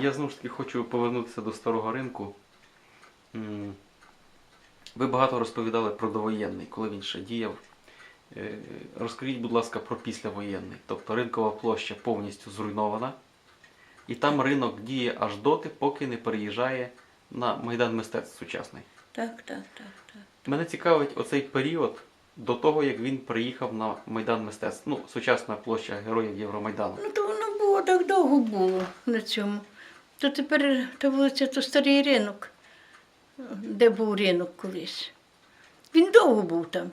Я знову ж таки хочу повернутися до старого ринку. Ви багато розповідали про довоєнний, коли він ще діяв. Е, Розкажіть, будь ласка, про післявоєнний. Тобто ринкова площа повністю зруйнована. І там ринок діє аж доти, поки не переїжджає на Майдан мистецтв сучасний. Так, так, так, так. Мене цікавить оцей період до того, як він приїхав на Майдан мистецтв. Ну, сучасна площа Героїв Євромайдану. Ну, то воно було так довго було на цьому. То тепер та вулиця, то старий ринок, де був ринок колись. Він довго був там.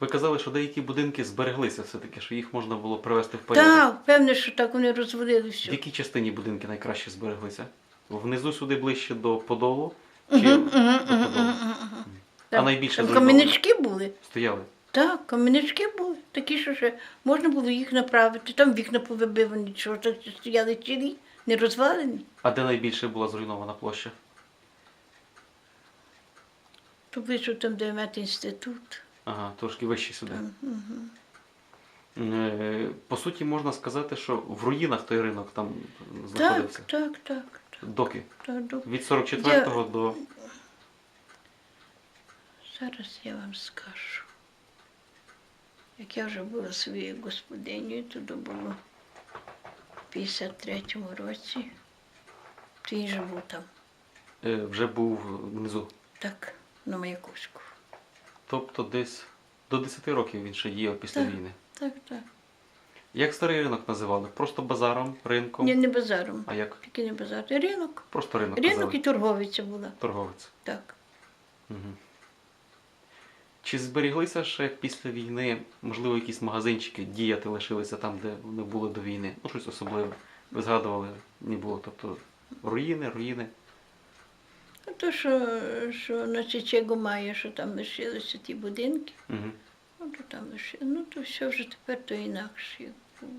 Ви казали, що деякі будинки збереглися все-таки, що їх можна було привести в порядок. Так, певне, що так вони розвалили В якій частині будинки найкраще збереглися? Внизу сюди ближче до Подолу? Чи до Подолу? А найбільше Там зруйновано? були. Стояли. Так, камінечки були, такі, що ще можна було їх направити. Там вікна повибивані, що так стояли цілі, не розвалені. А де найбільше була зруйнована площа? То ближче там, де медінститут. Ага, трошки вище сюди. Там. Е, По суті, можна сказати, що в руїнах той ринок там знаходився. так, так. так, Доки? так, до- Від 44-го до. Зараз я вам скажу. Як я вже була своєю господинею, то було 53-му році. Він же був там, е, Вже був внизу. так, на Маяковську. Тобто десь до 10 років він ще діяв після Так. війни. Так, так. Як старий ринок називали? Просто базаром, ринком? Ні, не базаром. А як? Тільки не базар. Ринок. Просто ринок. Ринок казали. і торговиця була. Торговець. Так. Угу. Чи зберіглися ще після війни, можливо, якісь магазинчики діяти лишилися там, де вони були до війни? Ну, щось особливе. Ви згадували, не було. Тобто руїни, руїни. А то, що, що на Чечегу має, що там лишилися ті будинки, Угу. ну то там лишилося. Ну то все вже тепер то інакше. було.